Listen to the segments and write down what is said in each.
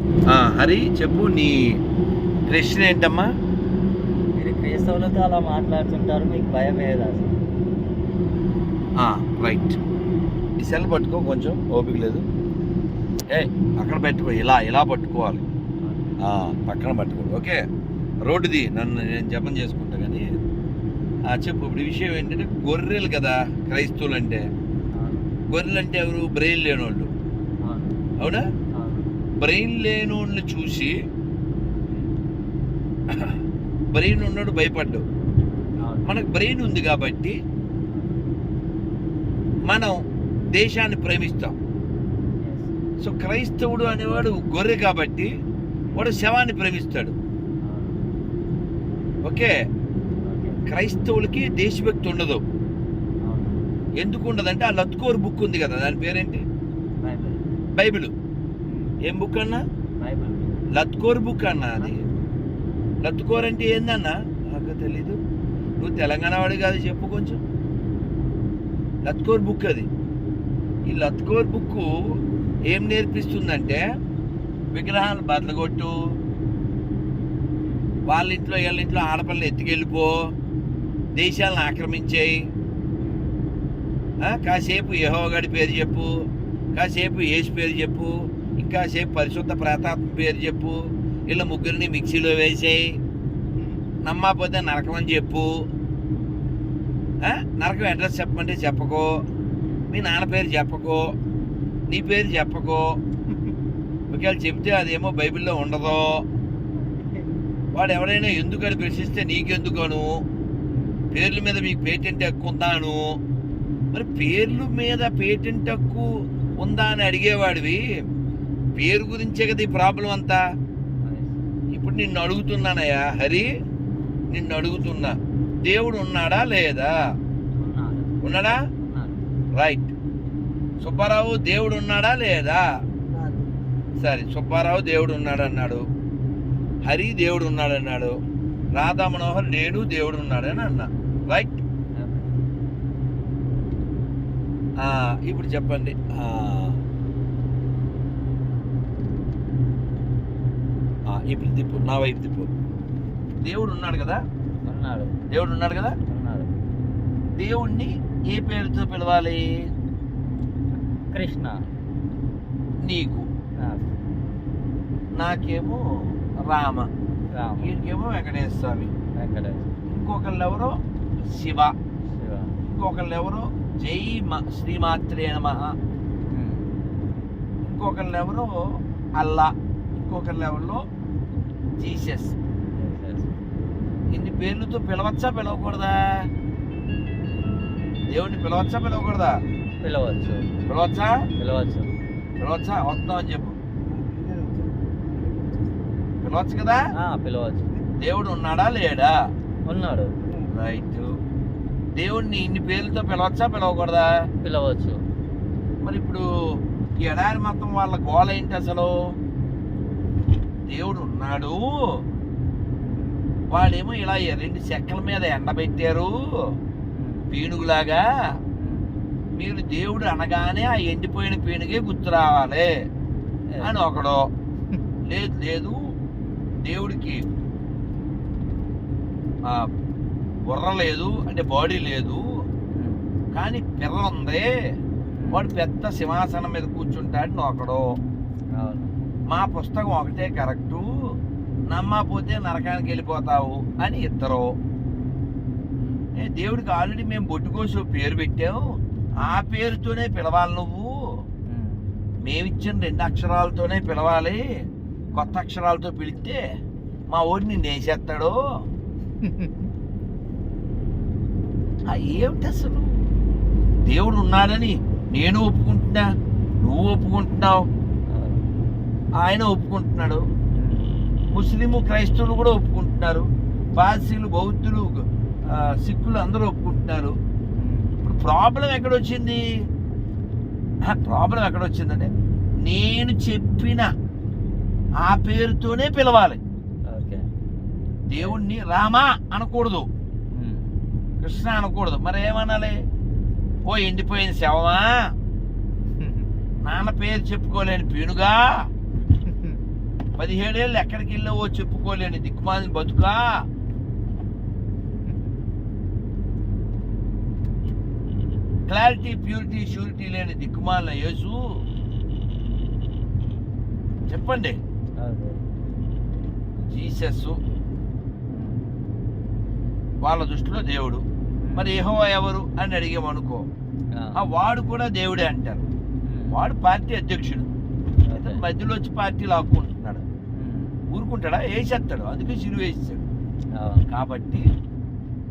హరి చెప్పు నీ ప్రశ్న ఏంటమ్మా? మీరు క్రైస్తవులతో అలా మాట్లాడుతుంటారు మీకు భయం ఏదా రైట్ ఈ సెల్ పట్టుకో కొంచెం ఓపిక లేదు. ఏ పక్కన పెట్టుకో ఇలా ఇలా పట్టుకోవాలి. పక్కన పట్టుకో. ఓకే రోడ్డుది నన్ను నేను జపం చేసుకుంటా కానీ. ఆ, చెప్పు ఇప్పుడు విషయం ఏంటంటే గొర్రెలు కదా క్రైస్తవులు అంటే గొర్రెలు అంటే ఎవరు? బ్రెయిన్ లేనోళ్ళు. అవును, అవునా. అవును. బ్రెయిన్ లేనోళ్ళని చూసి బ్రెయిన్ ఉన్నాడు భయపడ్డావు అవును. మనకు బ్రెయిన్ ఉంది కాబట్టి మనం దేశాన్ని ప్రేమిస్తాం. సో క్రైస్తవుడు అనేవాడు గొర్రె కాబట్టి వాడు శవాన్ని ప్రేమిస్తాడు. ఓకే. క్రైస్తవులకి దేశభక్తి ఉండదు. ఎందుకు ఉండదంటే ఆ లత్కోర్ బుక్ ఉంది కదా దాని పేరేంటి బైబిల్ ఏం బుక్ అన్నా? లత్కోర్ బుక్ అన్నా అది. లత్కోర్ అంటే ఏందన్నా? నాకు తెలీదు. నువ్వు తెలంగాణ వాడి కాదు చెప్పు కొంచెం. లత్కోర్ బుక్ అది. ఈ లత్కోర్ బుక్ ఏం నేర్పిస్తుందంటే విగ్రహాలు బదలగొట్టు వాళ్ళ ఇంట్లో వీళ్ళ ఇంట్లో ఆడపిల్లలు ఎత్తుకెళ్ళిపో దేశాలను ఆక్రమించేయి. కాసేపు యెహోవాగడి పేరు చెప్పు. కాసేపు యేసు పేరు చెప్పు. ఇంకాసేపు పరిశుద్ధ ప్రేతాత్మ పేరు చెప్పు. వీళ్ళ ముగ్గురిని మిక్సీలో వేసేయి. నమ్మకపోతే నరకం అని చెప్పు. నరకం అడ్రస్ చెప్పమంటే చెప్పకో. మీ నాన్న పేరు చెప్పకో. నీ పేరు చెప్పకో. ఒకవేళ చెప్తే అదేమో బైబిల్లో ఉండదు. వాడు ఎవరైనా ఎందుకని ప్రశ్నిస్తే నీకెందుకను? పేర్ల మీద మీకు పేటెంట్ హక్కు ఉందాను? మరి పేర్ల మీద పేటెంట్ హక్కు ఉందా అని అడిగేవాడివి. పేరు గురించే కదా ఈ ప్రాబ్లం అంతా? ఇప్పుడు నిన్ను అడుగుతున్నానయ్యా హరి నిన్ను అడుగుతున్నా. దేవుడు ఉన్నాడా లేదా? ఉన్నాడు. రైట్ సుబ్బారావు దేవుడు ఉన్నాడా లేదా? సరే సుబ్బారావు దేవుడు ఉన్నాడు అన్నాడు హరి దేవుడు ఉన్నాడు అన్నాడు రాధా మనోహర్ నేను దేవుడు ఉన్నాడని అన్నా. రైట్ ఇప్పుడు చెప్పండి ఆ, ఆ, ఇప్పుడు తిప్పు నా వైపు తిప్పు దేవుడు ఉన్నాడు కదా? ఉన్నాడు. దేవుడు ఉన్నాడు కదా? ఉన్నాడు. దేవుణ్ణి ఏ పేరుతో పిలవాలి? కృష్ణ. నీకు. నాకు నాకేమో రామ. రామ. వీడికేమో వెంకటేశ్వర స్వామి. వెంకటేశ్వర. ఇంకొకళ్ళు ఎవరో శివ. శివ. ఇంకొకళ్ళు ఎవరో జై శ్రీమాత్రే నమ. ఇంకొకళ్ళు ఎవరో అల్లా. ఇంకొకళ్ళు ఎవరో జీసస్. ఇన్ని పేర్లతో పిలవచ్చా పిలవకూడదా? దేవుణ్ణి పిలవచ్చా పిలవకూడదా? పిలవచ్చు. పిలవచ్చా? పిలవచ్చు. పిలవచ్చా? వస్తున్నాం అని చెప్పు. పిలవచ్చు కదా? పిలవచ్చు. దేవుడు ఉన్నాడా లేడా? ఉన్నాడు. రైట్. దేవుణ్ణి ఇన్ని పేర్లతో పిలవచ్చా పిలవకూడదా? పిలవచ్చు. మరి ఇప్పుడు ఈ ఎడారి మొత్తం వాళ్ళ గోల ఏంటి అసలు? దేవుడు ఉన్నాడు వాడేమో ఇలా రెండు చెక్కల మీద ఎండబెట్టారు. పీనుగులాగా. మీరు దేవుడు అనగానే ఆ ఎండిపోయిన పీనుగే గుర్తు రావాలి. అని ఒకడు. లేదు లేదు. దేవుడికి ఆ బుర్ర లేదు అంటే బాడీ లేదు. కానీ పిర్ర ఉంది. వాడు పెద్ద సింహాసనం మీద కూర్చుంటాడు ఒకడు. మా పుస్తకం ఒకటే కరెక్టు. నమ్మకపోతే నరకానికి వెళ్ళిపోతావు అని ఇద్దరు. దేవుడికి ఆల్రెడీ మేము బొట్టుకోసి పేరు పెట్టాము ఆ పేరుతోనే పిలవాలి నువ్వు. మేమిచ్చిన రెండు అక్షరాలతోనే పిలవాలి. కొత్త అక్షరాలతో పిలిస్తే మా ఊరిని నేసేస్తాడు ఏమిటి అసలు? దేవుడు ఉన్నాడని నేను ఒప్పుకుంటున్నా. నువ్వు ఒప్పుకుంటున్నావు. ఆయన ఒప్పుకుంటున్నాడు. ముస్లిము క్రైస్తవులు కూడా ఒప్పుకుంటున్నారు. పార్సీలు బౌద్ధులు సిక్కులు అందరూ ఒప్పుకుంటున్నారు. ఇప్పుడు ప్రాబ్లం ఎక్కడొచ్చింది? ప్రాబ్లం ఎక్కడొచ్చిందంటే నేను చెప్పిన ఆ పేరుతోనే పిలవాలి. ఓకే. దేవుణ్ణి రామా అనకూడదు. కృష్ణ అనకూడదు. మరి ఏమనాలి ఓ ఎండిపోయిన శవమా? నాన్న పేరు చెప్పుకోలేని పీనుగా? పదిహేడేళ్ళు ఎక్కడికి వెళ్ళావో చెప్పుకోలేని దిక్కుమాలిన బతుకా? క్లారిటీ ప్యూరిటీ షూరిటీ లేని దిక్కుమాలిన యేసు? చెప్పండి. జీసస్ వాళ్ళ దృష్టిలో దేవుడు. మరి యెహోవా ఎవరు అని అడిగామనుకో. వాడు కూడా దేవుడే అంటారు. వాడు పార్టీ అధ్యక్షుడు. అదే. మధ్యలో వచ్చి పార్టీ లాక్కుంటున్నాడు. ఊరుకుంటాడా? వేసేస్తాడు అందుకే సిలువ వేసేస్తాడు అవును. కాబట్టి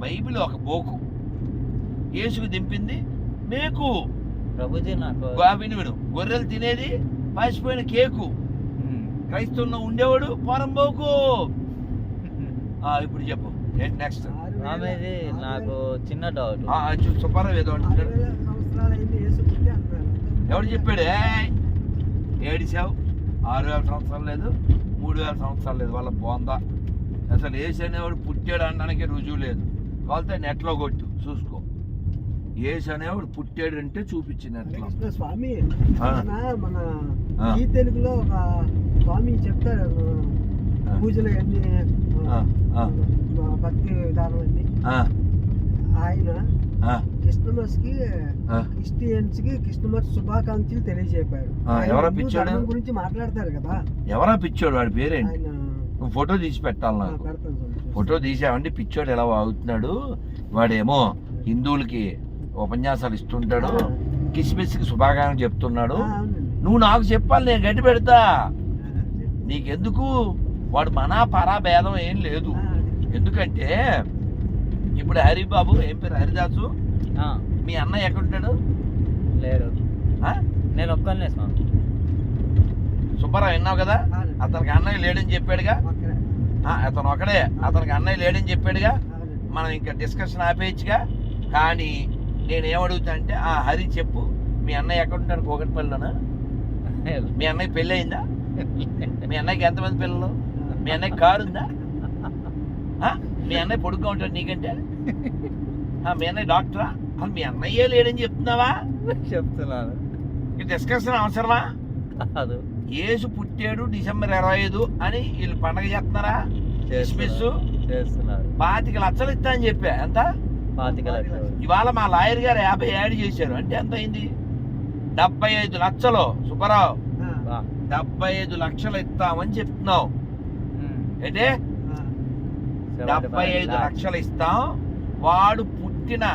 బైబిల్ ఒక బోకు. యేసుకు దింపింది. మేకు. ప్రభుజీ నాకు గా- విను విను. గొర్రెలు తినేది పాసిపోయిన కేకు. క్రైస్తవంలో ఉండేవాడు పోరంబోకు ఆ, ఇప్పుడు చెప్పు. ఏంటి నెక్స్ట్ ఆమెది నాకు చిన్న డౌట్ సుబ్బారావు ఏదో అంటున్నాడు ఎవడు చెప్పాడు? ఏడిసావు? ఆరు వేల సంవత్సరాలు లేదు. మూడు వేల సంవత్సరాలు లేదు వాళ్ళ బోందా అసలు ఏసు అనేవాడు పుట్టాడు అనడానికి రుజువు లేదు కావాలంటే నెట్లో కొట్టు చూసుకో ఏసు అనేవాడు పుట్టాడు అంటే చూపించి నెట్లో స్వామి. మన. ఈ తెలుగులో ఒక స్వామి చెప్తారు. పూజలు అన్ని. భక్తి విధానం అన్ని ఆయన ఆ, క్రిస్టమస్కి ఆ. క్రిస్టియన్స్కి క్రిస్టమస్ శుభాకాంక్షలు ఆయన ఎవరో పిచ్చోడు? గురించి మాట్లాడతారు కదా. ఎవరా పిచ్చోడు? వాడి పేరేంటి? నువ్వు ఫోటో తీసి పెట్టాలి నాకు. ఫోటో తీసావండి పిచ్చోడు ఎలా వాగుతున్నాడు? వాడేమో హిందువులకి ఉపన్యాసాలు ఇస్తుంటాడు కిస్మిస్కి శుభాకాంక్షలు చెప్తున్నాడు. నువ్వు నాకు చెప్పాలి నేను గట్టి పెడతా. నీకెందుకు? వాడు మనా పరా భేదం ఏం లేదు. ఎందుకంటే ఇప్పుడు హరిబాబు ఏం పేరు? హరిదాసు? మీ అన్నయ్య ఎక్కడుంటాడు? లేడు. ఆ? నేను ఒక్కనే స్వామి. సుబ్బారావు విన్నావు కదా. అతనికి అన్నయ్య లేడని చెప్పాడుగా? అతను ఒకడే. అతనికి అన్నయ్య లేడని చెప్పాడుగా. మనం ఇంకా డిస్కషన్ ఆపేయచ్చుగా? కానీ నేను ఏమడుగుతా అంటే ఆ హరి చెప్పు మీ అన్నయ్య ఎక్కడుంటాడు కోకటిపల్లిలోనా మీ అన్నయ్య పెళ్ళి అయిందా? మీ అన్నయ్యకి ఎంతమంది పిల్లలు? మీ అన్నయ్య కారు ఉందా? ఆ? మీ అన్నయ్య పొడుగ్గా ఉంటాడు నీకంటే? మీ అన్నయ్య డాక్టరా? అసలు మీ అన్నయ్యే లేడని చెప్తున్నావా? చెప్తున్నాను. ఈ డిస్కషన్ అవసరమా? కాదు. యేసు పుట్టాడు డిసెంబర్ ఇరవై ఐదు అని వీళ్ళు పండగ చేస్తున్నారా? క్రిస్మస్ చేస్తున్నారు. పాతిక లక్షలు ఇస్తా అని చెప్పా. ఎంత? పాతిక లక్షలు. ఇవాళ మా లాయర్ గారు యాభై యాడ్ చేశారు. అంటే ఎంత అయింది? డెబ్బై ఐదు లక్షలు. సుబ్బారావు. డెబ్బై ఐదు లక్షలు ఇస్తామని చెప్తున్నావు. ఆ. డెబ్బై ఐదు లక్షలు ఇస్తాం. వాడు పుట్టిన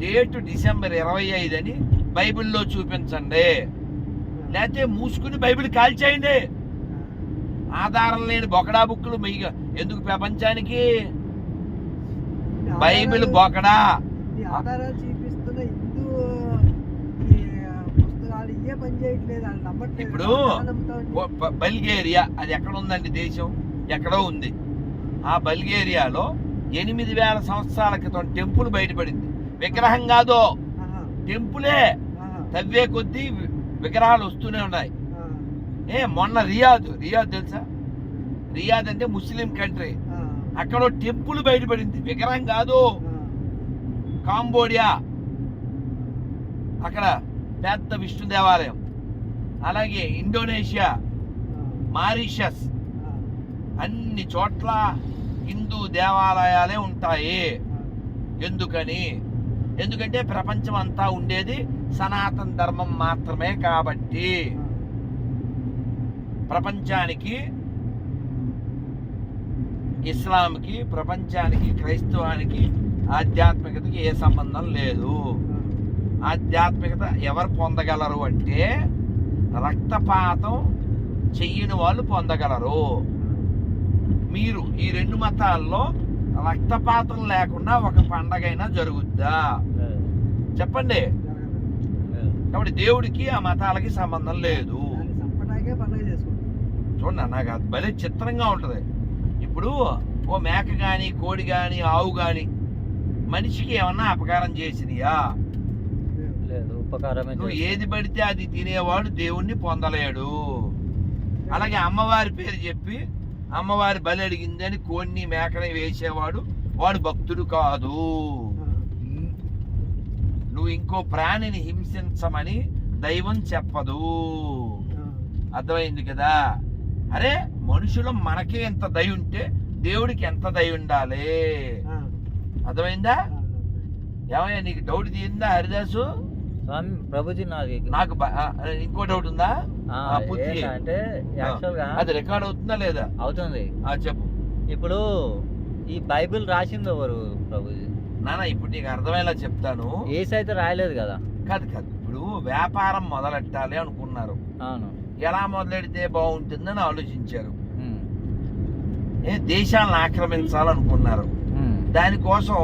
డేట్ డిసెంబర్ ఇరవై ఐదు అని బైబిల్లో చూపించండి. లేకపోతే మూసుకుని బైబిల్ కాల్చేయండి. ఆధారం లేని బొకడా బుక్కులు ఎందుకు ప్రపంచానికి? బైబిల్ బొకడా. ఇప్పుడు బల్గేరియా అది ఎక్కడ ఉందండి దేశం? ఎక్కడో ఉంది. ఆ బల్గేరియాలో ఎనిమిది వేల సంవత్సరాల క్రితం టెంపుల్ బయటపడింది. విగ్రహం కాదో? టెంపులే. తవ్వే కొద్దీ విగ్రహాలు వస్తూనే ఉన్నాయి. ఏ మొన్న రియాద్. రియాద్ తెలుసా? రియాద్ అంటే ముస్లిం కంట్రీ. అక్కడ టెంపుల్ బయటపడింది. విగ్రహం కాదు? కాంబోడియా. అక్కడ పెద్ద విష్ణు దేవాలయం. అలాగే ఇండోనేషియా. మారిషస్. అన్ని చోట్ల హిందూ దేవాలయాలే ఉంటాయి. ఎందుకని? ఎందుకంటే ప్రపంచం అంతా ఉండేది సనాతన ధర్మం మాత్రమే కాబట్టి. ప్రపంచానికి ఇస్లాంకి ప్రపంచానికి క్రైస్తవానికి ఆధ్యాత్మికతకి ఏ సంబంధం లేదు. ఆధ్యాత్మికత ఎవరు పొందగలరు అంటే రక్తపాతం చెయ్యని వాళ్ళు పొందగలరు. మీరు ఈ రెండు మతాల్లో రక్తపాతం లేకుండా ఒక పండగైనా జరుగుద్దా లేదు. చెప్పండి. కాబట్టి దేవుడికి ఆ మతాలకి సంబంధం లేదు పండుగ చూడండి నాకు అది భలే చిత్రంగా ఉంటుంది ఇప్పుడు ఓ మేక కానీ కోడి కానీ ఆవు కానీ మనిషికి ఏమన్నా అపకారం చేసినయా నువ్వు. ఏది పడితే అది తినేవాడు దేవుణ్ణి పొందలేడు అలాగే అమ్మవారి పేరు చెప్పి అమ్మవారి బలి అడిగింది అని కోడిని మేకని వేసేవాడు. వాడు భక్తుడు కాదు. నువ్వు ఇంకో ప్రాణిని హింసించమని దైవం చెప్పదు. అర్థమైంది కదా? అరే మనుషులు మనకే ఎంత దయ ఉంటే దేవుడికి ఎంత దయ ఉండాలి? అర్థమైందా? ఏమయ్యా నీకు డౌట్ తీరిందా హరిదాసు? స్వామి ప్రభుజీ నాకు నాకు ఇంకో డౌట్ ఉందా? యాక్చువల్గా అది రికార్డ్ అవుతుందా లేదా? అవుతుంది. ఆ చెప్పు. ఇప్పుడు ఈ బైబిల్ రాసింది ఎవరు ప్రభుజీ? నాన్న ఇప్పుడు నీకు అర్థమయ్యేలా చెప్తాను. ఏసు అయితే రాయలేదు కదా? కాదు కాదు. ఇప్పుడు వ్యాపారం మొదలెట్టాలి అనుకున్నారు. అవును. ఎలా మొదలెడితే బాగుంటుందని ఆలోచించారు. ఏ దేశాలను ఆక్రమించాలనుకున్నారు. దానికోసం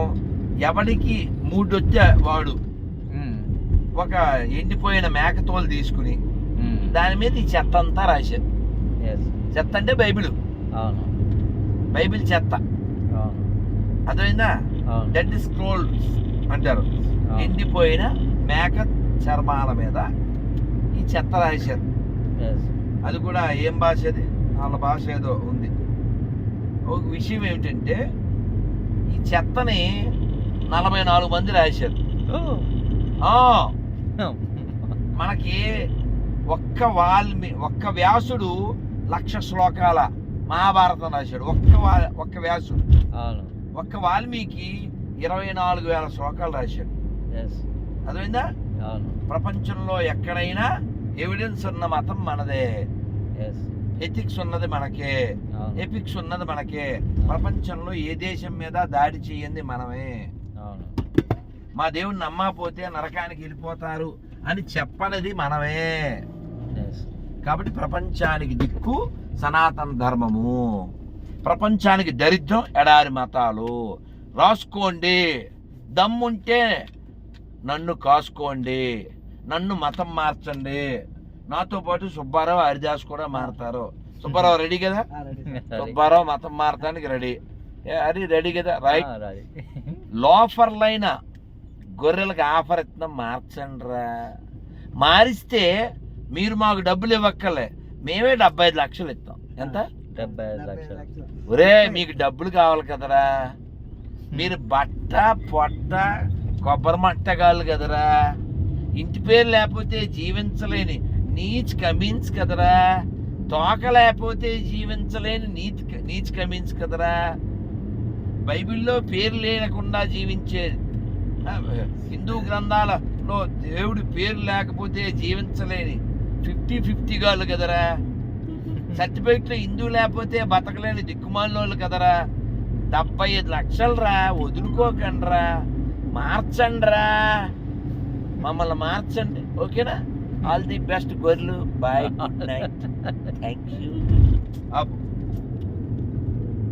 ఎవడికి మూడొచ్చే వాడు. ఒక ఎండిపోయిన మేకతోలు తీసుకుని. దాని మీద ఈ చెత్త అంతా రాశారు. Yes. చెత్త అంటే బైబిల్. అవును. బైబిల్ చెత్త. అర్థమైందా? డెడ్ స్క్రోల్స్ అంటారు. ఎండిపోయిన మేక చర్మాల మీద ఈ చెత్త రాశారు. Yes. అది కూడా ఏం భాష అది? వాళ్ళ భాష ఏదో ఉంది. ఒక విషయం ఏమిటంటే ఈ చెత్తని నలభై నాలుగు మంది రాశారు. Oh. మనకి ఒక్క వాల్మి ఒక్క వ్యాసుడు లక్ష శ్లోకాల మహాభారతం రాశాడు. ఒక్క వా ఒక్క వ్యాసుడు. ఒక్క వాల్మీకి ఇరవై నాలుగు వేల శ్లోకాలు రాశాడు. అర్థమైందా? ప్రపంచంలో ఎక్కడైనా ఎవిడెన్స్ ఉన్న మతం మనదే. ఎథిక్స్ ఉన్నది మనకే. ఎపిక్స్ ఉన్నది మనకే. ప్రపంచంలో ఏ దేశం మీద దాడి చేయంది మనమే. మా దేవుని నమ్మకపోతే నరకానికి వెళ్ళిపోతారు అని చెప్పనది మనమే. కాబట్టి ప్రపంచానికి దిక్కు సనాతన ధర్మము. ప్రపంచానికి దరిద్రం ఎడారి మతాలు. రాసుకోండి. దమ్ముంటే నన్ను కాసుకోండి. నన్ను మతం మార్చండి. నాతో పాటు సుబ్బారావు హరిదాస్ కూడా మారతారు. సుబ్బారావు రెడీ కదా. సుబ్బారావు మతం మారటానికి రెడీ. హరి రెడీ కదా? రైట్. లోఫర్లైన గొర్రెలకు ఆఫర్ ఇస్తున్నాం మార్చండి రా మారిస్తే మీరు మాకు డబ్బులు ఇవ్వక్కర్లే. మేమే డెబ్బై ఐదు లక్షలు ఇస్తాం ఎంత? డెబ్బై ఐదు లక్షలు. ఒరే మీకు డబ్బులు కావాలి కదరా. మీరు బట్ట పొట్ట కొబ్బరి మట్ట కావాలి కదరా. ఇంటి పేరు లేకపోతే జీవించలేని నీచ్ కమీన్స్ కదరా. తోక లేకపోతే జీవించలేని నీచ్ నీచ్ కమీన్స్ కదరా. బైబిల్లో పేరు లేకుండా జీవించే హిందూ గ్రంథాలలో దేవుడి పేరు లేకపోతే జీవించలేని ఫిఫ్టీ ఫిఫ్టీ గాళ్ళు కదరా. సర్టిఫికెట్లో హిందూ లేకపోతే బతకలేని దిక్కుమాలినోళ్ళు కదరా. డెబ్బై ఐదు లక్షలు రా వదులుకోకండిరా మార్చండిరా. మమ్మల్ని మార్చండి ఓకేనా? ఆల్ ది బెస్ట్ గొర్రెలు boy good night. Thank you